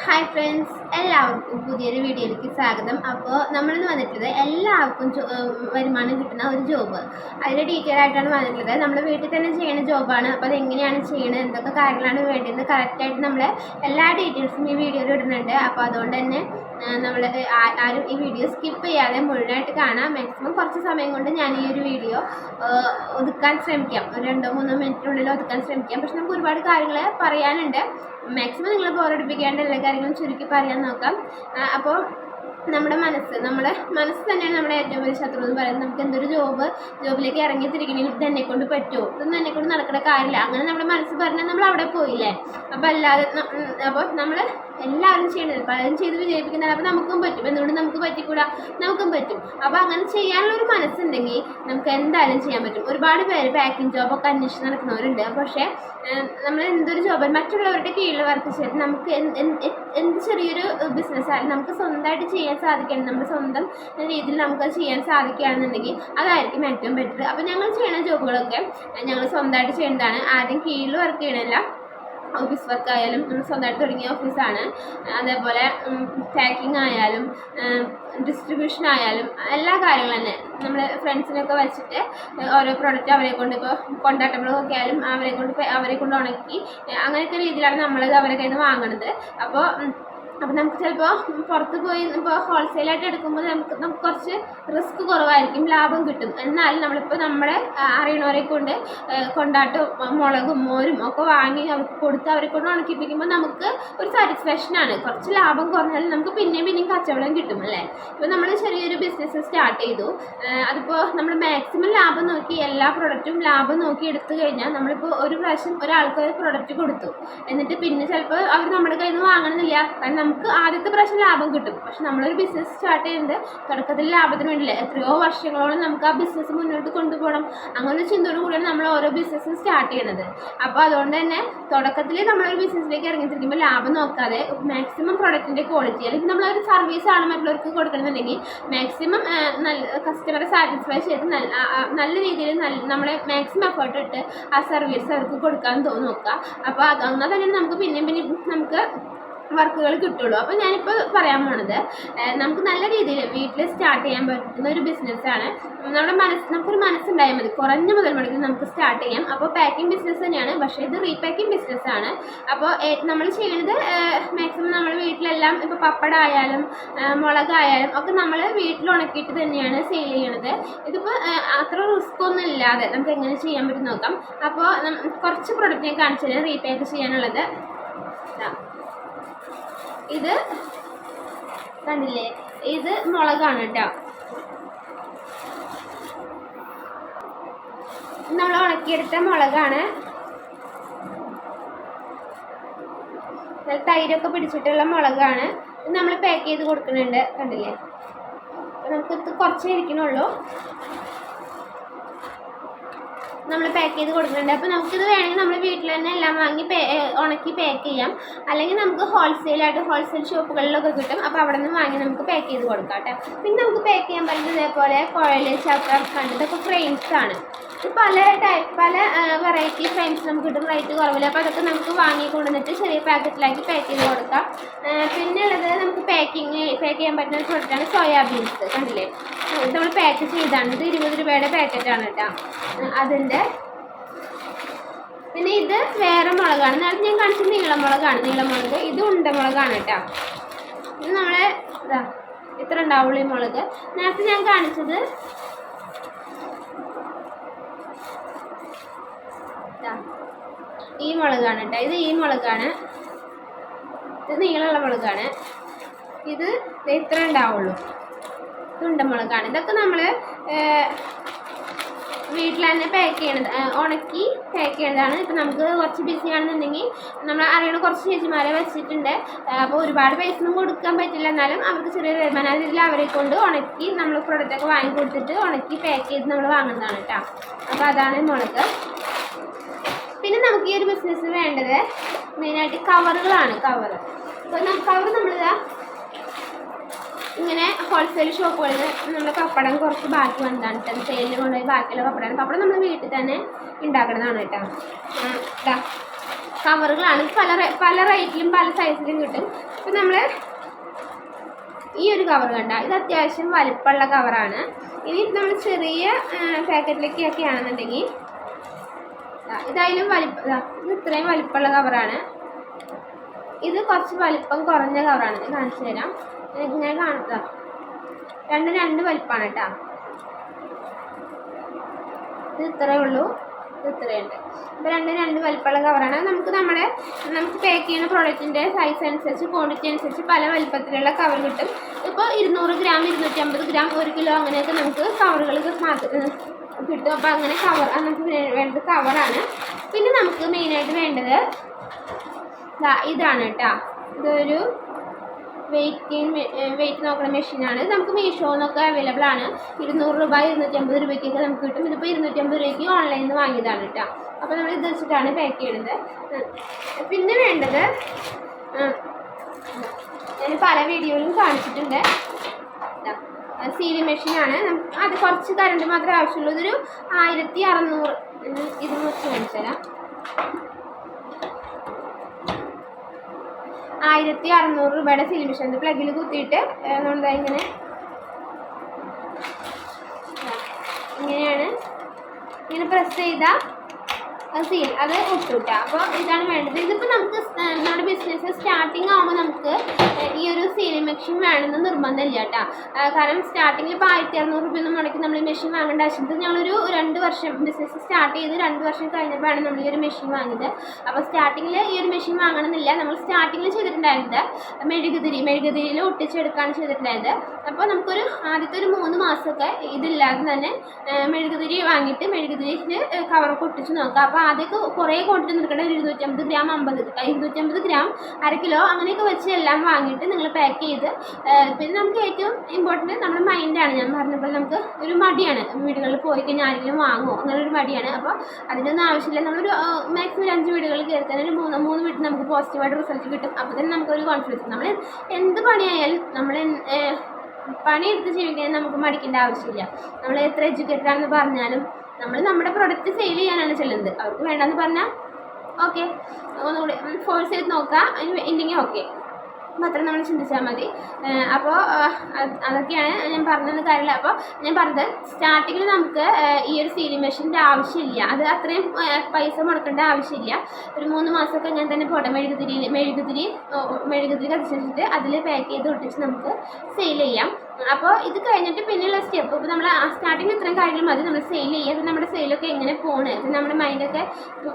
Hi friends എല്ലാവർക്കും പുതിയൊരു വീഡിയോയിലേക്ക് സ്വാഗതം. അപ്പോൾ നമ്മളിന്ന് വന്നിട്ടുള്ളത് എല്ലാവർക്കും വരുമാനം കിട്ടുന്ന ഒരു ജോബ് അതിൽ ഡീറ്റെയിൽ ആയിട്ടാണ് വന്നിട്ടുള്ളത്. നമ്മൾ വീട്ടിൽ തന്നെ ചെയ്യുന്ന ജോബാണ് അപ്പോൾ അത് എങ്ങനെയാണ് ചെയ്യുന്നത് എന്തൊക്കെ കാര്യങ്ങളാണ് വേണ്ടതെന്ന് കറക്റ്റായിട്ട് നമ്മൾ എല്ലാ ഡീറ്റെയിൽസും ഈ വീഡിയോയിൽ ഇടുന്നുണ്ട്. അപ്പോൾ അതുകൊണ്ട് തന്നെ നമ്മൾ ആരും ഈ വീഡിയോ സ്കിപ്പ് ചെയ്യാതെ മുഴുവനായിട്ട് കാണാം മാക്സിമം കുറച്ച് സമയം കൊണ്ട് ഞാൻ ഈ ഒരു വീഡിയോ ഒതുക്കാൻ ശ്രമിക്കാം. ഒരു രണ്ടോ മൂന്നോ മിനിറ്റിനുള്ളിൽ ഒതുക്കാൻ ശ്രമിക്കാം. പക്ഷെ നമുക്ക് ഒരുപാട് കാര്യങ്ങൾ പറയാനുണ്ട്. മാക്സിമം നിങ്ങൾ ബോറടിപ്പിക്കാണ്ട് എല്ലാ കാര്യങ്ങളും ചുരുക്കി പറയാൻ നോക്കാം. അപ്പോൾ നമ്മുടെ മനസ്സ് നമ്മുടെ മനസ്സ് തന്നെയാണ് നമ്മുടെ ഏറ്റവും വലിയ ശത്രു എന്ന് പറയുന്നത്. നമുക്ക് എന്തൊരു ജോബ് ജോബിലേക്ക് ഇറങ്ങി തിരിക്കണമെങ്കിൽ ഇത് എന്നെ കൊണ്ട് പറ്റുമോ ഇതൊന്നും എന്നെ കൊണ്ട് നടക്കുന്ന കാര്യമില്ല. അങ്ങനെ നമ്മുടെ മനസ്സ് പറഞ്ഞാൽ നമ്മൾ അവിടെ പോയില്ലേ? അപ്പോൾ അല്ലാതെ അപ്പോൾ നമ്മൾ എല്ലാവരും ചെയ്യണത് പലരും ചെയ്ത് വിജയിപ്പിക്കുന്നതാണ് അപ്പോൾ നമുക്കും പറ്റും. എന്തുകൊണ്ട് നമുക്ക് പറ്റിക്കൂടാ? നമുക്കും പറ്റും. അപ്പോൾ അങ്ങനെ ചെയ്യാനുള്ള ഒരു മനസ്സുണ്ടെങ്കിൽ നമുക്ക് എന്തായാലും ചെയ്യാൻ പറ്റും. ഒരുപാട് പേര് പാക്കിംഗ് ജോബൊക്കെ അന്വേഷിച്ച് നടക്കുന്നവരുണ്ട്. പക്ഷേ നമ്മൾ എന്തൊരു ജോബ് മറ്റുള്ളവരുടെ കീഴിൽ വർക്ക് ചെയ്ത് നമുക്ക് എന്ത് ചെറിയൊരു ബിസിനസ്സായാലും നമുക്ക് സ്വന്തമായിട്ട് ചെയ്യാൻ സാധിക്കണം. നമ്മുടെ സ്വന്തം രീതിയിൽ നമുക്ക് ചെയ്യാൻ സാധിക്കുകയാണെന്നുണ്ടെങ്കിൽ അതായിരിക്കും ഏറ്റവും ബെറ്റർ അപ്പോൾ ഞങ്ങൾ ചെയ്യുന്ന ജോബുകളൊക്കെ ഞങ്ങൾ സ്വന്തമായിട്ട് ചെയ്യുന്നതാണ്. ആദ്യം കീഴിൽ വർക്ക് ചെയ്യണമല്ല ഓഫീസ് വർക്ക് ആയാലും നമ്മൾ സ്വന്തമായിട്ട് തുടങ്ങിയ ഓഫീസാണ് അതേപോലെ പാക്കിംഗ് ആയാലും ഡിസ്ട്രിബ്യൂഷൻ ആയാലും എല്ലാ കാര്യങ്ങളും തന്നെ. നമ്മൾ ഫ്രണ്ട്സിനൊക്കെ വെച്ചിട്ട് ഓരോ പ്രോഡക്റ്റ് അവരെ കൊണ്ട് ഇപ്പോൾ കൊണ്ടാട്ടമുളകൊക്കെ ആയാലും അവരെ കൊണ്ട് അവരെ കൊണ്ട് ഉണക്കി അങ്ങനെയൊക്കെ രീതിയിലാണ് നമ്മളത് അവരെ കയ്യിൽ നിന്ന് വാങ്ങണത് അപ്പോൾ അപ്പോൾ നമുക്ക് ചിലപ്പോൾ പുറത്ത് പോയി ഇപ്പോൾ ഹോൾസെയിലായിട്ട് എടുക്കുമ്പോൾ നമുക്ക് നമുക്ക് കുറച്ച് റിസ്ക് കുറവായിരിക്കും ലാഭം കിട്ടും. എന്നാൽ നമ്മളിപ്പോൾ നമ്മളെ അറിയണവരെ കൊണ്ട് കൊണ്ടാട്ട് മുളകും മോരും ഒക്കെ വാങ്ങി അവർക്ക് കൊടുത്ത് അവരെ കൊണ്ട് ഉണക്കിപ്പിക്കുമ്പോൾ നമുക്ക് ഒരു സാറ്റിസ്ഫാക്ഷനാണ് കുറച്ച് ലാഭം കുറഞ്ഞാലും നമുക്ക് പിന്നെയും പിന്നെയും കച്ചവടം കിട്ടും അല്ലേ? ഇപ്പോൾ നമ്മൾ ചെറിയൊരു ബിസിനസ് സ്റ്റാർട്ട് ചെയ്തു. അതിപ്പോൾ നമ്മൾ മാക്സിമം ലാഭം നോക്കി എല്ലാ പ്രൊഡക്റ്റും ലാഭം നോക്കി എടുത്തു കഴിഞ്ഞാൽ നമ്മളിപ്പോൾ ഒരു പ്രാവശ്യം ഒരാൾക്ക് ഒരു പ്രൊഡക്റ്റ് കൊടുത്തു. എന്നിട്ട് പിന്നെ ചിലപ്പോൾ അവർ നമ്മുടെ കയ്യിൽ നിന്ന് വാങ്ങണമെന്നില്ല കാരണം നമുക്ക് ആദ്യത്തെ പ്രാവശ്യം ലാഭം കിട്ടും. പക്ഷെ നമ്മളൊരു ബിസിനസ് സ്റ്റാർട്ട് ചെയ്യുന്നത് തുടക്കത്തിൽ ലാഭത്തിന് വേണ്ടിയില്ല. എത്രയോ വർഷങ്ങളോളം നമുക്ക് ആ ബിസിനസ് മുന്നോട്ട് കൊണ്ടുപോകണം. അങ്ങനെ ഒരു ചിന്തയോട് കൂടിയാണ് നമ്മൾ ഓരോ ബിസിനസ്സും സ്റ്റാർട്ട് ചെയ്യണത്. അപ്പോൾ അതുകൊണ്ട് തന്നെ തുടക്കത്തിൽ നമ്മളൊരു ബിസിനസ്സിലേക്ക് ഇറങ്ങിത്തിരിക്കുമ്പോൾ ലാഭം നോക്കാതെ മാക്സിമം പ്രൊഡക്റ്റിന്റെ ക്വാളിറ്റി അല്ലെങ്കിൽ നമ്മളൊരു സർവീസ് ആണ് മറ്റുള്ളവർക്ക് കൊടുക്കണമെന്നുണ്ടെങ്കിൽ മാക്സിമം നല്ല കസ്റ്റമറെ സാറ്റിസ്ഫൈ ചെയ്ത് നല്ല നല്ല രീതിയിൽ നല്ല നമ്മളെ മാക്സിമം എഫേർട്ട് ഇട്ട് ആ സർവീസ് അവർക്ക് കൊടുക്കാൻ നോക്കുക. അപ്പോൾ അത് അങ്ങനെ തന്നെയാണ് നമുക്ക് പിന്നെയും പിന്നെയും നമുക്ക് വർക്കുകൾ കിട്ടുള്ളൂ. അപ്പോൾ ഞാനിപ്പോൾ പറയാൻ പോണത് നമുക്ക് നല്ല രീതിയിൽ വീട്ടിൽ സ്റ്റാർട്ട് ചെയ്യാൻ പറ്റുന്ന ഒരു ബിസിനസ്സാണ് നമ്മുടെ മനസ്സ് നമുക്കൊരു മനസ്സുണ്ടായാൽ മതി. കുറഞ്ഞ മുതൽ മുടക്കി നമുക്ക് സ്റ്റാർട്ട് ചെയ്യാം. അപ്പോൾ പാക്കിംഗ് ബിസിനസ് തന്നെയാണ്. പക്ഷേ ഇത് റീപാക്കിംഗ് ബിസിനസ്സാണ് അപ്പോൾ നമ്മൾ ചെയ്യുന്നത് മാക്സിമം നമ്മൾ വീട്ടിലെല്ലാം ഇപ്പോൾ പപ്പട ആയാലും മുളകായാലും ഒക്കെ നമ്മൾ വീട്ടിൽ ഉണക്കിയിട്ട് തന്നെയാണ് സെയിൽ ചെയ്യണത്. ഇതിപ്പോൾ അത്ര റിസ്ക് ഒന്നും ഇല്ലാതെ നമുക്ക് എങ്ങനെ ചെയ്യാൻ പറ്റും നോക്കാം. അപ്പോൾ കുറച്ച് പ്രൊഡക്റ്റ് ഞാൻ കാണിച്ചു തരാം റീപാക്ക് ചെയ്യാനുള്ളത് ഇതാ. കണ്ടില്ലേ? ഇത് മുളകാണ് കേട്ടോ നമ്മൾ ഉണക്കിയെടുത്ത മുളകാണ്. തൈരൊക്കെ പിടിച്ചിട്ടുള്ള മുളകാണ്. ഇത് നമ്മൾ പാക്ക് ചെയ്ത് കൊടുക്കുന്നുണ്ട്. കണ്ടില്ലേ? നമുക്കിത് നമുക്ക് കുറച്ചേ ഇരിക്കണുള്ളൂ. നമ്മൾ പാക്ക് ചെയ്ത് കൊടുക്കുന്നുണ്ട്. അപ്പോൾ നമുക്കിത് വേണമെങ്കിൽ നമ്മൾ വീട്ടിൽ തന്നെ എല്ലാം വാങ്ങി ഉണക്കി പാക്ക് ചെയ്യാം. അല്ലെങ്കിൽ നമുക്ക് ഹോൾസെയിലായിട്ട് ഹോൾസെയിൽ ഷോപ്പുകളിലൊക്കെ കിട്ടും. അപ്പോൾ അവിടെ നിന്ന് വാങ്ങി നമുക്ക് പാക്ക് ചെയ്ത് കൊടുക്കാം കേട്ടോ. പിന്നെ നമുക്ക് പാക്ക് ചെയ്യാൻ പറ്റുന്നത് ഇതേപോലെ കുഴൽ ചക്ക കണ്ട് ഇതൊക്കെ ഫ്രെയിംസ് ആണ്. ഇത് പല ടൈപ്പ് പല വെറൈറ്റി ഫ്രെയിംസ് നമുക്ക് കിട്ടും. റേറ്റ് കുറവില്ല. അപ്പോൾ അതൊക്കെ നമുക്ക് വാങ്ങി കൊണ്ടുവന്നിട്ട് ചെറിയ പാക്കറ്റിലാക്കി പാക്ക് ചെയ്ത് കൊടുക്കാം. പിന്നെ ഉള്ളത് നമുക്ക് പാക്കിങ് പാക്ക് ചെയ്യാൻ പറ്റുന്ന പ്രൊഡക്റ്റാണ് സോയാബീൻസ് കണ്ടില്ലേ? നമ്മൾ പാക്ക് ചെയ്താണ്. ഇത് ഇരുപത് രൂപയുടെ പാക്കറ്റാണ് കേട്ടോ അതിന്റെ പിന്നെ ഇത് വേറെ മുളകാണ്. നേരത്തെ ഞാൻ കാണിച്ചത് നീളമുളകാണ്. നീളമുളക്. ഇത് ഉണ്ടമുളകാണ് കേട്ടോ ഇത് നമ്മളെ ഇതാ ഇത്ര ഉണ്ടാവുള്ളൂ മുളക്. നേരത്തെ ഞാൻ കാണിച്ചത് ഈ മുളകാണ് കേട്ടോ ഇത് ഈ മുളകാണ്. ഇത് നീളമുള്ള മുളകാണ്. ഇത് ഇത്ര ഉണ്ടാവുള്ളൂ. ഇത് ഉണ്ടമുളകാണ് ഇതൊക്കെ നമ്മൾ വീട്ടിൽ തന്നെ പാക്ക് ചെയ്യണത് ഉണക്കി പാക്ക് ചെയ്യണതാണ്. ഇപ്പം നമുക്ക് കുറച്ച് ബിസി ആണെന്നുണ്ടെങ്കിൽ നമ്മൾ അറിയണ കുറച്ച് ചേച്ചിമാരെ വെച്ചിട്ടുണ്ട്. അപ്പോൾ ഒരുപാട് പൈസ ഒന്നും കൊടുക്കാൻ പറ്റില്ല. എന്നാലും അവർക്ക് ചെറിയ വരുമാന രീതിയിൽ അവരെ കൊണ്ട് ഉണക്കി നമ്മൾ പ്രൊഡക്റ്റൊക്കെ വാങ്ങി കൊടുത്തിട്ട് ഉണക്കി പാക്ക് ചെയ്ത് നമ്മൾ വാങ്ങുന്നതാണ് കേട്ടോ അപ്പോൾ അതാണ് മുളക്. പിന്നെ നമുക്ക് ഈ ഒരു ബിസിനസ്സിന് വേണ്ടത് മെയിനായിട്ട് കവറുകളാണ് കവർ അപ്പോൾ കവർ നമ്മളിതാ ഹോൾസെയിൽ ഷോപ്പുകളിൽ നമ്മൾ പപ്പടം കുറച്ച് ബാക്കി വന്നതാണ് കേട്ടോ സെയിലിൽ കൊണ്ടുപോയി ബാക്കിയുള്ള പപ്പടമാണ് പപ്പടം നമ്മൾ വീട്ടിൽ തന്നെ ഉണ്ടാക്കുന്നതാണ് കേട്ടോ ഇതാ കവറുകളാണ്. പല പല റേറ്റിലും പല സൈസിലും കിട്ടും. ഇപ്പം നമ്മൾ ഈ ഒരു കവർ കണ്ട ഇത് അത്യാവശ്യം വലിപ്പമുള്ള കവറാണ് ഇനി നമ്മൾ ചെറിയ പാക്കറ്റിലേക്കൊക്കെ ആണെന്നുണ്ടെങ്കിൽ ഇതായാലും വലിപ്പ ഇത് ഇത്രയും വലിപ്പമുള്ള കവറാണ് ഇത് കുറച്ച് വലിപ്പം കുറഞ്ഞ കവറാണ് കാണിച്ചു തരാം. ഇങ്ങനെ കാണുക രണ്ട് രണ്ട് വലിപ്പമാണ് കേട്ടോ. ഇത് ഇത്രയേ ഉള്ളൂ. ഇത് ഇത്രയുണ്ട് അപ്പോൾ രണ്ട് രണ്ട് വലിപ്പമുള്ള കവറാണ് നമുക്ക് നമ്മുടെ നമുക്ക് പാക്ക് ചെയ്യുന്ന പ്രോഡക്റ്റിന്റെ സൈസ് അനുസരിച്ച് ക്വാണ്ടിറ്റി അനുസരിച്ച് പല വലിപ്പത്തിലുള്ള കവർ കിട്ടും. ഇപ്പോൾ ഇരുന്നൂറ് ഗ്രാം ഇരുന്നൂറ്റമ്പത് ഗ്രാം ഒരു കിലോ അങ്ങനെയൊക്കെ നമുക്ക് കവറുകൾ കിട്ടും. അപ്പോൾ അങ്ങനെ കവർ നമുക്ക് വേണ്ടത് കവറാണ് പിന്നെ നമുക്ക് മെയിനായിട്ട് വേണ്ടത് ഇതാണ് കേട്ടോ. ഇതൊരു വെയിറ്റ് വെയിറ്റ് നോക്കുന്ന മെഷീനാണ്. നമുക്ക് മീഷോന്നൊക്കെ അവൈലബിൾ ആണ്. ഇരുന്നൂറ് രൂപ ഇരുന്നൂറ്റമ്പത് രൂപയ്ക്കൊക്കെ നമുക്ക് കിട്ടും. ഇതിപ്പോൾ ഇരുന്നൂറ്റമ്പത് രൂപയ്ക്ക് ഓൺലൈനിൽ നിന്ന് വാങ്ങിയതാണ് കേട്ടോ അപ്പോൾ നമ്മൾ ഇത് വെച്ചിട്ടാണ് പാക്ക് ചെയ്യുന്നത് പിന്നെ വേണ്ടത് ഞാൻ പല വീഡിയോയിലും കാണിച്ചിട്ടുണ്ട്. സീലി മെഷീനാണ് അത് കുറച്ച് കറണ്ട് മാത്രമേ ആവശ്യമുള്ളൂ. ഇതൊരു ആയിരത്തി അറുന്നൂറ് ഇരുന്നൂറ്റി കാണിച്ചു തരാം ആയിരത്തി അറുന്നൂറ് രൂപയുടെ സിലിമിഷൻ മെഷീൻ പ്ലഗിൽ കുത്തിയിട്ട് നമ്മളിതാ ഇങ്ങനെ. ഇങ്ങനെയാണ്. ഇങ്ങനെ പ്രസ് ചെയ്താൽ സീൽ അത് ഒട്ടുവിട്ട അപ്പോൾ ഇതാണ് വേണ്ടത്. ഇതിപ്പോൾ നമുക്ക് നമ്മുടെ ബിസിനസ് സ്റ്റാർട്ടിങ് ആകുമ്പോൾ നമുക്ക് ഈ ഒരു സീലിംഗ് മെഷീൻ വേണമെന്ന് നിർബന്ധമില്ല കേട്ടോ. കാരണം സ്റ്റാർട്ടിങ്ങിൽ ഇപ്പോൾ ആയിരത്തി അറുന്നൂറ് രൂപ ഒന്നും മുടക്കി നമ്മൾ ഈ മെഷീൻ വാങ്ങേണ്ട ആവശ്യം. ഇത് ഞങ്ങളൊരു രണ്ട് വർഷം ബിസിനസ് സ്റ്റാർട്ട് ചെയ്ത് രണ്ട് വർഷം കഴിഞ്ഞപ്പോഴാണ് നമ്മൾ ഈ ഒരു മെഷീൻ വാങ്ങിയത്. അപ്പോൾ സ്റ്റാർട്ടിങ്ങിൽ ഈ ഒരു മെഷീൻ വാങ്ങണമെന്നില്ല. നമ്മൾ സ്റ്റാർട്ടിങ്ങിൽ ചെയ്തിട്ടുണ്ടായിരുന്നത് മെഴുകുതിരി. മെഴുകുതിരിയിൽ ഒട്ടിച്ചെടുക്കുകയാണ് ചെയ്തിട്ടുണ്ടായത്. അപ്പോൾ നമുക്കൊരു ആദ്യത്തെ ഒരു മൂന്ന് മാസമൊക്കെ ഇതില്ലാതെ തന്നെ മെഴുകുതിരി വാങ്ങിയിട്ട് മെഴുകുതിരിയിൽ കവറൊക്കെ ഒട്ടിച്ച് നോക്കാം. അപ്പോൾ ആദ്യമൊക്കെ കുറേ ക്വാണ്ടിറ്റി നിൽക്കണം ഒരു ഇരുന്നൂറ്റമ്പത് ഗ്രാം അമ്പത് ഇരുന്നൂറ്റമ്പത് ഗ്രാം അര കിലോ അങ്ങനെയൊക്കെ വെച്ച് എല്ലാം വാങ്ങിയിട്ട് നിങ്ങൾ പാക്ക് ചെയ്ത് പിന്നെ നമുക്ക് ഏറ്റവും ഇമ്പോർട്ടന്റ് നമ്മുടെ മൈൻഡാണ് ഞാൻ പറഞ്ഞപ്പോൾ നമുക്ക് ഒരു മടിയാണ്. വീടുകളിൽ പോയി കഴിഞ്ഞാൽ ആരെങ്കിലും വാങ്ങുമോ അങ്ങനെ ഒരു മടിയാണ്. അപ്പോൾ അതിനൊന്നും ആവശ്യമില്ല. നമ്മളൊരു മാക്സിമം ഒരു അഞ്ച് വീടുകളിൽ കയറി ഒരു മൂന്ന് മൂന്ന് വീട്ടിൽ നമുക്ക് പോസിറ്റീവായിട്ട് റിസൾട്ട് കിട്ടും. അപ്പോൾ തന്നെ നമുക്കൊരു കോൺഫിഡൻസ് നമ്മൾ എന്ത് പണിയായാലും നമ്മൾ പണിയെടുത്ത് ജീവിക്കാൻ നമുക്ക് മടിക്കേണ്ട ആവശ്യമില്ല. നമ്മൾ എത്ര എഡ്യൂക്കേറ്റഡ് ആണെന്ന് പറഞ്ഞാലും നമ്മൾ നമ്മുടെ പ്രൊഡക്റ്റ് സെയിൽ ചെയ്യാനാണ് ചെല്ലുന്നത്. അവർക്ക് വേണ്ടെന്ന് പറഞ്ഞാൽ ഓക്കെ ഒന്നുകൂടി ഫോഴ്സ് ചെയ്ത് നോക്കാം. ഇല്ലെങ്കിൽ ഓക്കെ മാത്രം നമ്മൾ ചിന്തിച്ചാൽ മതി. അപ്പോൾ അതൊക്കെയാണ് ഞാൻ പറഞ്ഞത് കാര്യമില്ല അപ്പോൾ ഞാൻ പറഞ്ഞത് സ്റ്റാർട്ടിങ്ങിൽ നമുക്ക് ഈ ഒരു സീലിംഗ് മെഷീന്റെ ആവശ്യമില്ല. അത് അത്രയും പൈസ മുടക്കേണ്ട ആവശ്യമില്ല. ഒരു മൂന്ന് മാസമൊക്കെ ഞാൻ തന്നെ പോട്ടെ മെഴുകുതിരി മെഴുകുതിരി മെഴുകുതിരി കത്തിച്ചിട്ട് അതിൽ പാക്ക് ചെയ്ത് ഒട്ടിച്ച് നമുക്ക് സെയിൽ ചെയ്യാം. അപ്പോൾ ഇത് കഴിഞ്ഞിട്ട് പിന്നെയുള്ള സ്റ്റെപ്പ്. ഇപ്പോൾ നമ്മൾ സ്റ്റാർട്ടിങ് ഇത്രയും കാര്യങ്ങൾ മതി. നമ്മൾ സെയിൽ ചെയ്യുക അത് നമ്മുടെ സെയിലൊക്കെ എങ്ങനെ പോണ്? നമ്മുടെ മൈൻഡൊക്കെ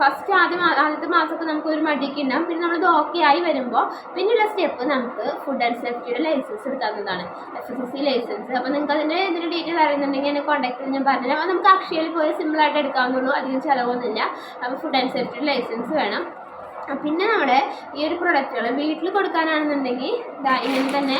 ഫസ്റ്റ് ആദ്യം ആദ്യത്തെ മാസമൊക്കെ നമുക്ക് ഒരു മടിയൊക്കെ ഉണ്ടാവും. പിന്നെ നമ്മളിത് ഓക്കെ ആയി വരുമ്പോൾ പിന്നെയുള്ള സ്റ്റെപ്പ് നമുക്ക് ഫുഡ് ആൻഡ് സേഫ്റ്റിയുടെ ലൈസൻസ് എടുക്കാവുന്നതാണ്. F S S C licence അപ്പോൾ നിങ്ങൾക്ക് അതിന്റെ ഇതിന്റെ ഡീറ്റെയിൽ അറിയുന്നുണ്ടെങ്കിൽ എന്നെ കോൺടാക്ട് ചെയ്ത് ഞാൻ പറഞ്ഞുതരാം. അപ്പോൾ നമുക്ക് അക്ഷയയിൽ പോയി സിമ്പിളായിട്ട് എടുക്കാവുന്നുള്ളൂ അധികം ചിലവൊന്നുമില്ല. അപ്പോൾ ഫുഡ് ആൻഡ് സേഫ്റ്റിയുടെ ലൈസൻസ് വേണം. പിന്നെ നമ്മുടെ ഈ ഒരു പ്രൊഡക്റ്റുകൾ വീട്ടിൽ കൊടുക്കാനാണെന്നുണ്ടെങ്കിൽ ഇങ്ങനെ തന്നെ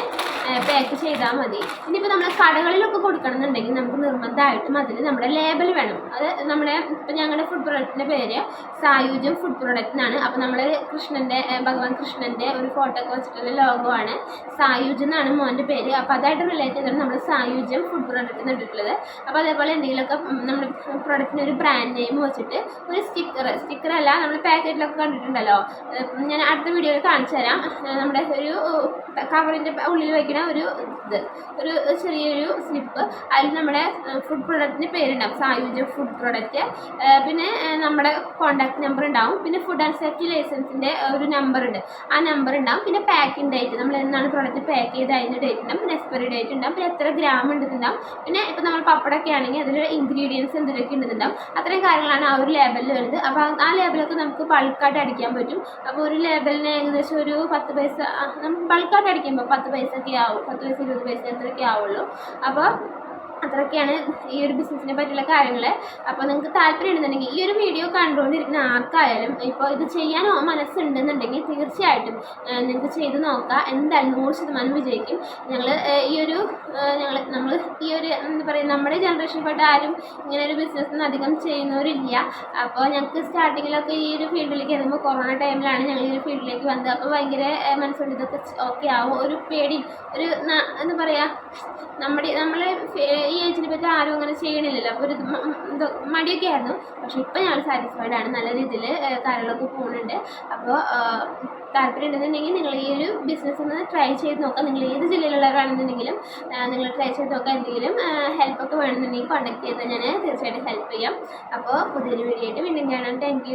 പാക്ക് ചെയ്താൽ മതി. ഇനിയിപ്പോൾ നമ്മൾ കടകളിലൊക്കെ കൊടുക്കണമെന്നുണ്ടെങ്കിൽ നമുക്ക് നിർബന്ധമായിട്ടും അതിൽ നമ്മുടെ ലേബൽ വേണം. അത് നമ്മുടെ ഇപ്പം ഞങ്ങളുടെ ഫുഡ് പ്രൊഡക്റ്റിന്റെ പേര് സായുജ്യം ഫുഡ് പ്രൊഡക്റ്റ് എന്നാണ് അപ്പോൾ നമ്മൾ കൃഷ്ണന്റെ ഭഗവാൻ കൃഷ്ണന്റെ ഒരു ഫോട്ടോ ഒക്കെ വെച്ചിട്ടുള്ള ലോഗോ ആണ്. സായുജ്യം എന്നാണ് മോന്റെ പേര്. അപ്പോൾ അതായിട്ട് റിലേറ്റ് ചെയ്തിട്ട് നമ്മൾ സായുജ്യം ഫുഡ് പ്രൊഡക്റ്റ് എന്ന് ഇട്ടിട്ടുള്ളത് അപ്പോൾ അതേപോലെ എന്തെങ്കിലുമൊക്കെ നമ്മൾ പ്രൊഡക്റ്റിന് ഒരു ബ്രാൻഡ് നെയിം വെച്ചിട്ട് ഒരു സ്റ്റിക്കർ സ്റ്റിക്കർ അല്ല നമ്മൾ പാക്കറ്റിലൊക്കെ കണ്ടിട്ടുണ്ടല്ലോ. ഞാൻ അടുത്ത വീഡിയോയിൽ കാണിച്ചു തരാം നമ്മുടെ ഒരു കവറിന്റെ ഉള്ളിൽ വയ്ക്കുന്ന ഒരു ഇത്. ഒരു ചെറിയൊരു സ്ലിപ്പ് അതിൽ നമ്മുടെ ഫുഡ് പ്രൊഡക്റ്റിന്റെ പേരുണ്ടാവും. സായുജ ഫുഡ് പ്രൊഡക്റ്റ് പിന്നെ നമ്മുടെ കോൺടാക്ട് നമ്പർ ഉണ്ടാവും. പിന്നെ ഫുഡ് ആൻഡ് സേഫ്റ്റി ലൈസൻസിന്റെ ഒരു നമ്പർ ഉണ്ട്. ആ നമ്പർ ഉണ്ടാവും. പിന്നെ പാക്കിംഗ് ഡേറ്റ് നമ്മൾ എന്നാണ് പ്രൊഡക്റ്റ് പാക്ക് ചെയ്ത് അതിന്റെ ഡേറ്റ് ഉണ്ടാവും. പിന്നെ എക്സ്പയറി ഡേറ്റ് ഉണ്ടാവും. പിന്നെ എത്ര ഗ്രാം ഉണ്ടെന്നുണ്ടാവും. പിന്നെ ഇപ്പോൾ നമ്മൾ പപ്പടമൊക്കെ ആണെങ്കിൽ അതിൽ ഇൻഗ്രീഡിയൻസ് എന്തൊക്കെ ഉണ്ടെന്നുണ്ടാവും. അത്രയും കാര്യങ്ങളാണ് ആ ഒരു ലേബലിൽ വരുന്നത്. അപ്പോൾ ആ ലേബലൊക്കെ നമുക്ക് ബൾക്കായിട്ട് അടിക്കാൻ പറ്റും. അപ്പോൾ ഒരു ലേബലിന് ഏകദേശം ഒരു പത്ത് പൈസ നമുക്ക് ബൾക്കായിട്ട് അടിക്കുമ്പോൾ പത്ത് പൈസ ഒക്കെ ആവും പത്ത് വയസ്സ് ഇരുപത് വയസ്സ് അത്രയൊക്കെ ആവുള്ളൂ. അപ്പോൾ അത്രയൊക്കെയാണ് ഈ ഒരു ബിസിനസ്സിനെ പറ്റിയുള്ള കാര്യങ്ങൾ അപ്പോൾ നിങ്ങൾക്ക് താല്പര്യം ഉണ്ടെന്നുണ്ടെങ്കിൽ ഈ ഒരു വീഡിയോ കണ്ടുകൊണ്ടിരിക്കുന്ന ആർക്കായാലും ഇപ്പോൾ ഇത് ചെയ്യാനോ മനസ്സുണ്ടെന്നുണ്ടെങ്കിൽ തീർച്ചയായിട്ടും നിങ്ങൾക്ക് ചെയ്ത് നോക്കാം എന്തായാലും നൂറ് ശതമാനം വിജയിക്കും. ഞങ്ങൾ ഈ ഒരു ഞങ്ങൾ നമ്മൾ ഈ ഒരു എന്താ പറയുക നമ്മുടെ ജനറേഷനിൽപ്പെട്ട ആരും ഇങ്ങനെ ഒരു ബിസിനസ് അധികം ചെയ്യുന്നവരില്ല. അപ്പോൾ ഞങ്ങൾക്ക് സ്റ്റാർട്ടിങ്ങിലൊക്കെ ഈ ഒരു ഫീൽഡിലേക്ക് എത്തുമ്പോൾ കൊറോണ ടൈമിലാണ് ഞങ്ങൾ ഈ ഒരു ഫീൽഡിലേക്ക് വന്നത്. അപ്പോൾ ഭയങ്കര മനസ്സുണ്ട്. ഇതൊക്കെ ഓക്കെ ആവും. ഒരു പേടി ഒരു എന്താ പറയുക നമ്മുടെ നമ്മൾ ഈ ഏജിനെ പറ്റി ആരും അങ്ങനെ ചെയ്യണില്ലല്ലോ. അപ്പോൾ ഒരു മടിയൊക്കെ ആയിരുന്നു. പക്ഷേ ഇപ്പം ഞങ്ങൾ സാറ്റിസ്ഫൈഡ് ആണ്. നല്ല രീതിയിൽ കാര്യങ്ങളൊക്കെ പോകുന്നുണ്ട് അപ്പോൾ താല്പര്യം ഉണ്ടെന്നുണ്ടെങ്കിൽ നിങ്ങൾ ഈ ഒരു ബിസിനസ് ഒന്ന് ട്രൈ ചെയ്ത് നോക്കാം. നിങ്ങൾ ഏത് ജില്ലയിലുള്ളവരാണെന്നുണ്ടെങ്കിലും നിങ്ങൾ ട്രൈ ചെയ്ത് നോക്കാം. എന്തെങ്കിലും ഹെൽപ്പൊക്കെ വേണമെന്നുണ്ടെങ്കിൽ കോൺടാക്ട് ചെയ്താൽ ഞാൻ തീർച്ചയായിട്ടും ഹെൽപ്പ് ചെയ്യാം. അപ്പോൾ പുതിയൊരു വീഡിയോ ആയിട്ട് വീണ്ടും കാണാം. താങ്ക്